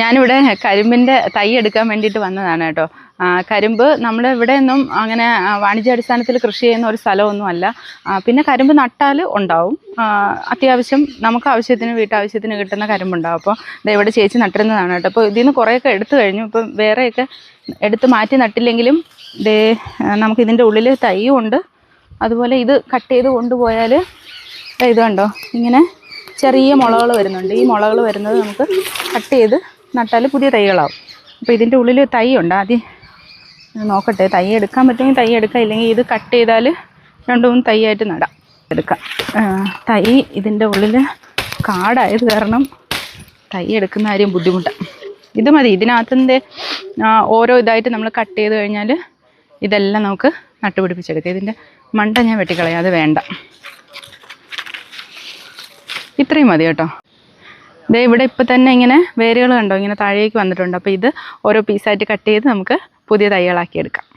ഞാനിവിടെ കരിമ്പിന്റെ തൈ എടുക്കാൻ വേണ്ടിയിട്ട് വന്നതാണ് കേട്ടോ. കരിമ്പ് നമ്മൾ ഇവിടെ ഒന്നും അങ്ങനെ വാണിജ്യാടിസ്ഥാനത്തിൽ കൃഷി ചെയ്യുന്ന ഒരു സ്ഥലമൊന്നുമല്ല. പിന്നെ കരിമ്പ് നട്ടാൽ ഉണ്ടാവും. അത്യാവശ്യം നമുക്ക് ആവശ്യത്തിന് വീട്ടാവശ്യത്തിന് കിട്ടുന്ന കരിമ്പുണ്ടാവും. അപ്പോൾ ദേ ഇവിടെ ചേച്ചി നട്ടിരുന്നതാണ് കേട്ടോ. അപ്പോൾ ഇതിൽ കുറേയൊക്കെ എടുത്തു കഴിഞ്ഞു. ഇപ്പം വേറെയൊക്കെ എടുത്ത് മാറ്റി നട്ടില്ലെങ്കിലും ആ, നമുക്ക് ഇതിന്റെ ഉള്ളിൽ തൈയും ഉണ്ട്. അതുപോലെ ഇത് കട്ട് ചെയ്ത് കൊണ്ടുപോയാൽ ഇത് കണ്ടോ? ഇങ്ങനെ ചെറിയ മുളകൾ വരുന്നുണ്ട്. ഈ മുളകൾ വരുന്നത് നമുക്ക് കട്ട് ചെയ്ത് നട്ടാൽ പുതിയ തൈകളാവും. അപ്പോൾ ഇതിന്റെ ഉള്ളിൽ തൈ ഉണ്ട് ആദ്യം നോക്കട്ടെ തൈ എടുക്കാൻ പറ്റുമെങ്കിൽ തൈ എടുക്കാം. ഇല്ലെങ്കിൽ ഇത് കട്ട് ചെയ്താൽ രണ്ട് മൂന്ന് തൈയായിട്ട് നടാം. എടുക്കാം. തൈ ഇതിന്റെ ഉള്ളിൽ കാടായത് കാരണം തൈ എടുക്കുന്ന കാര്യം ബുദ്ധിമുട്ടാണ് ഇത് മതി. ഇതിനകത്തിന്റെ ഓരോ ഇതായിട്ട് നമ്മൾ കട്ട് ചെയ്ത് കഴിഞ്ഞാൽ ഇതെല്ലാം നമുക്ക് നട്ടുപിടിപ്പിച്ചെടുക്കാം. ഇതിന്റെ മണ്ട ഞാൻ വെട്ടിക്കളയാം. അത് വേണ്ട. ഇത്രയും മതി കേട്ടോ. ദേ ഇവിടെ ഇപ്പം തന്നെ ഇങ്ങനെ വേരുകൾ കണ്ടോ? ഇങ്ങനെ താഴേക്ക് വന്നിട്ടുണ്ട്. അപ്പോൾ ഇത് ഓരോ പീസായിട്ട് കട്ട് ചെയ്ത് നമുക്ക് പുതിയ തൈകളാക്കി എടുക്കാം.